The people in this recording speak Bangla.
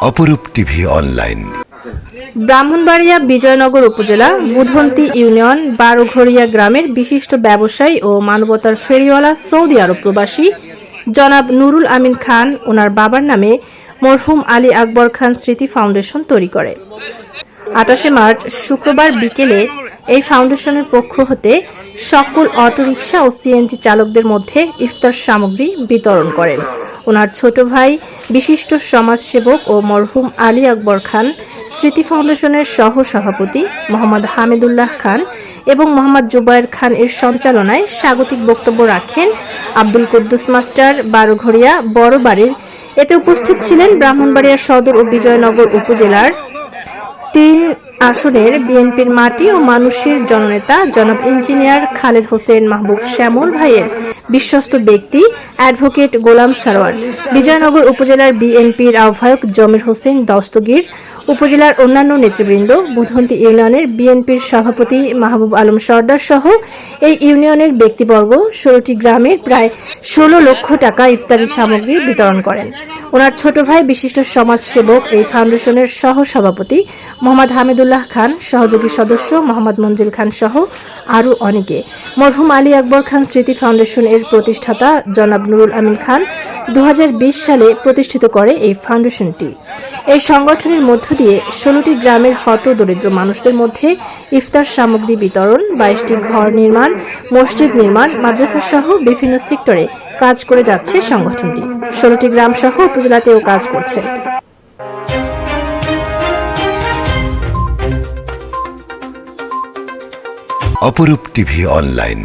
অপরূপ টিভি অনলাইন। ব্রাহ্মণবাড়িয়া বিজয়নগর উপজেলা বুধন্তি ইউনিয়ন বারোঘরিয়া গ্রামের বিশিষ্ট ব্যবসায়ী ও মানবতার ফেরিওয়ালা সৌদি আরব প্রবাসী জনাব নুরুল আমিন খান, ওনার বাবার নামে মরহুম আলী আকবর খান স্মৃতি ফাউন্ডেশন তৈরি করে। আঠাশে মার্চ শুক্রবার বিকেলে এই ফাউন্ডেশনের পক্ষ হতে সকল অটোরিকশা ও সিএনজি চালকদের মধ্যে ইফতার সামগ্রী বিতরণ করেন। ওনার ছোট ভাই, বিশিষ্ট সমাজসেবক ও মরহুম আলী আকবর খান, স্মৃতি ফাউন্ডেশনের সহ সভাপতি মোহাম্মদ হামিদুল্লাহ খান এবং মোহাম্মদ জুবায়ের খান এর সঞ্চালনায় স্বাগতিক বক্তব্য রাখেন আব্দুল কুদ্দুস মাস্টার বারোঘরিয়া বড় বাড়ির এতে উপস্থিত ছিলেন ব্রাহ্মণবাড়িয়া সদর ও বিজয়নগর উপজেলার তিন আসনের বিএনপির মাটি ও মানুষের জননেতা জনাব ইঞ্জিনিয়ার খালেদ হোসেন মাহবুব শ্যামল ভাইয়ের বিশ্বস্ত ব্যক্তি অ্যাডভোকেট গোলাম সারোয়ার বিজয়নগর উপজেলার বিএনপির আহ্বায়ক জমির হোসেন দস্তগীর, উপজেলার অন্যান্য নেতৃবৃন্দ, বুধন্তি ইউনিয়নের বিএনপির সভাপতি মাহবুব আলম সর্দার সহ এই ইউনিয়নের ব্যক্তিবর্গ, ষোলোটি গ্রামের প্রায় ষোলো লক্ষ টাকা ইফতারি সামগ্রী বিতরণ করেন। ওনার ছোট ভাই বিশিষ্ট সমাজসেবক এই ফাউন্ডেশনের সহ সভাপতি মোহাম্মদ হামিদুল্লাহ খান, সহযোগী সদস্য মোহাম্মদ মঞ্জিল খান সহ আরও অনেকে। মরহুম আলী আকবর খান স্মৃতি ফাউন্ডেশন এর প্রতিষ্ঠাতা জনাব নুরুল আমিন খান দু হাজার বিশ সালে প্রতিষ্ঠিত করে এই ফাউন্ডেশনটি। এই সংগঠনের মধ্য দিয়ে ষোলোটি গ্রামের হত দরিদ্র মানুষদের মধ্যে ইফতার সামগ্রী বিতরণ, বাইশটি ঘর নির্মাণ, মসজিদ নির্মাণ, মাদ্রাসা সহ বিভিন্ন সেক্টরে কাজ করে যাচ্ছে সংগঠনটি। ষোলোটি গ্রাম সহ উপজেলাতেও কাজ করছে। অপরূপ টিভি অনলাইন।